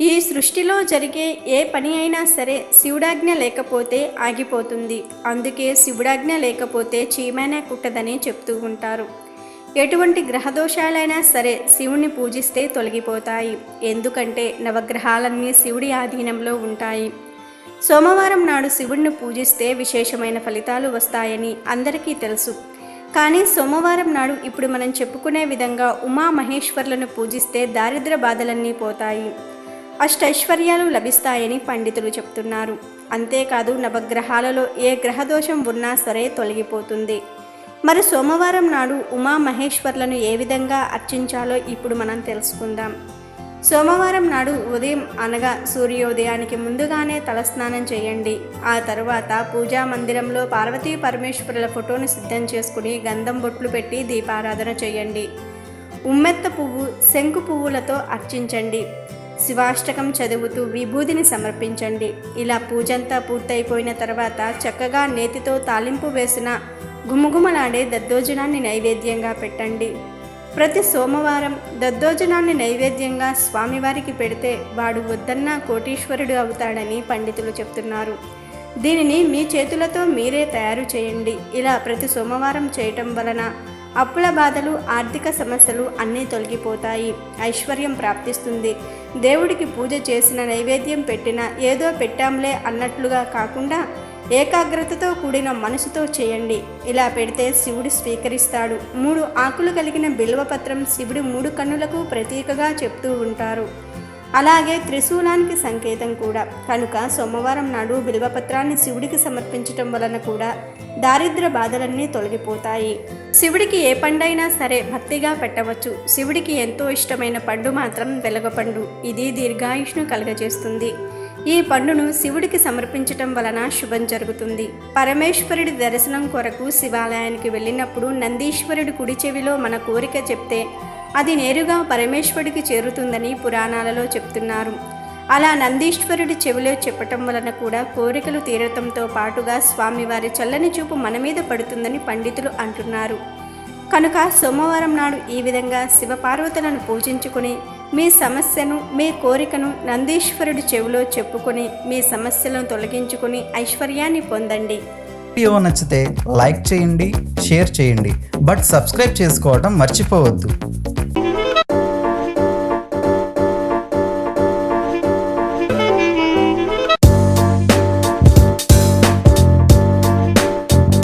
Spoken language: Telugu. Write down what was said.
ఈ సృష్టిలో జరిగే ఏ పని అయినా సరే శివుడాజ్ఞ లేకపోతే ఆగిపోతుంది. అందుకే శివుడాజ్ఞ లేకపోతే చీమైనా కుట్టదని చెప్తూ ఉంటారు. ఎటువంటి గ్రహదోషాలైనా సరే శివుణ్ణి పూజిస్తే తొలగిపోతాయి. ఎందుకంటే నవగ్రహాలన్నీ శివుడి ఆధీనంలో ఉంటాయి. సోమవారం నాడు శివుణ్ణి పూజిస్తే విశేషమైన ఫలితాలు వస్తాయని అందరికీ తెలుసు. కానీ సోమవారం నాడు ఇప్పుడు మనం చెప్పుకునే విధంగా ఉమా మహేశ్వర్లను పూజిస్తే దారిద్ర బాధలన్నీ పోతాయి. అష్టైశ్వర్యాలు లభిస్తాయని పండితులు చెప్తున్నారు. అంతేకాదు నవగ్రహాలలో ఏ గ్రహదోషం ఉన్నా సరే తొలగిపోతుంది. మరి సోమవారం నాడు ఉమా మహేశ్వర్లను ఏ విధంగా అర్చించాలో ఇప్పుడు మనం తెలుసుకుందాం. సోమవారం నాడు ఉదయం అనగా సూర్యోదయానికి ముందుగానే తలస్నానం చేయండి. ఆ తర్వాత పూజా మందిరంలో పార్వతీ పరమేశ్వరుల ఫోటోను సిద్ధం చేసుకుని గంధం బొట్లు పెట్టి దీపారాధన చేయండి. ఉమ్మెత్త పువ్వు శంకు పువ్వులతో అర్చించండి. శివాష్టకం చదువుతూ విభూదిని సమర్పించండి. ఇలా పూజంతా పూర్తయిపోయిన తర్వాత చక్కగా నేతితో తాలింపు వేసిన గుమగుమలాడే దద్దోజనాన్ని నైవేద్యంగా పెట్టండి. ప్రతి సోమవారం దద్దోజనాన్ని నైవేద్యంగా స్వామివారికి పెడితే వాడు వద్దన్నా కోటీశ్వరుడు అవుతాడని పండితులు చెప్తున్నారు. దీనిని మీ చేతులతో మీరే తయారు చేయండి. ఇలా ప్రతి సోమవారం చేయటం వలన అప్పుల బాధలు ఆర్థిక సమస్యలు అన్నీ తొలగిపోతాయి. ఐశ్వర్యం ప్రాప్తిస్తుంది. దేవుడికి పూజ చేసిన నైవేద్యం పెట్టిన ఏదో పెట్టాంలే అన్నట్లుగా కాకుండా ఏకాగ్రతతో కూడిన మనసుతో చేయండి. ఇలా పెడితే శివుడు స్వీకరిస్తాడు. మూడు ఆకులు కలిగిన బిల్వపత్రం శివుడి మూడు కన్నులకు ప్రతీకగా చెప్తూ ఉంటారు. అలాగే త్రిశూలానికి సంకేతం కూడా. కనుక సోమవారం నాడు బిల్వపత్రాన్ని శివుడికి సమర్పించటం వలన కూడా దారిద్ర బాధలన్నీ తొలగిపోతాయి. శివుడికి ఏ పండైనా సరే భక్తిగా పెట్టవచ్చు. శివుడికి ఎంతో ఇష్టమైన పండు మాత్రం వెలగపండు. ఇది దీర్ఘాయుష్ను కలుగజేస్తుంది. ఈ పండును శివుడికి సమర్పించటం వలన శుభం జరుగుతుంది. పరమేశ్వరుడి దర్శనం కొరకు శివాలయానికి వెళ్ళినప్పుడు నందీశ్వరుడి కుడి చెవిలో మన కోరిక చెప్తే అది నేరుగా పరమేశ్వరుడికి చేరుతుందని పురాణాలలో చెప్తున్నారు. అలా నందీశ్వరుడి చెవిలో చెప్పటం వలన కూడా కోరికలు తీరటంతో పాటుగా స్వామివారి చల్లని చూపు మన మీద పడుతుందని పండితులు అంటున్నారు. కనుక సోమవారం నాడు ఈ విధంగా శివపార్వతులను పూజించుకుని మీ సమస్యను మీ కోరికను నందీశ్వరుడి చెవిలో చెప్పుకొని మీ సమస్యలను తొలగించుకుని ఐశ్వర్యాన్ని పొందండి. వీడియో నచ్చితే లైక్ చేయండి షేర్ చేయండి. బట్ సబ్స్క్రైబ్ చేసుకోవడం మర్చిపోవద్దు.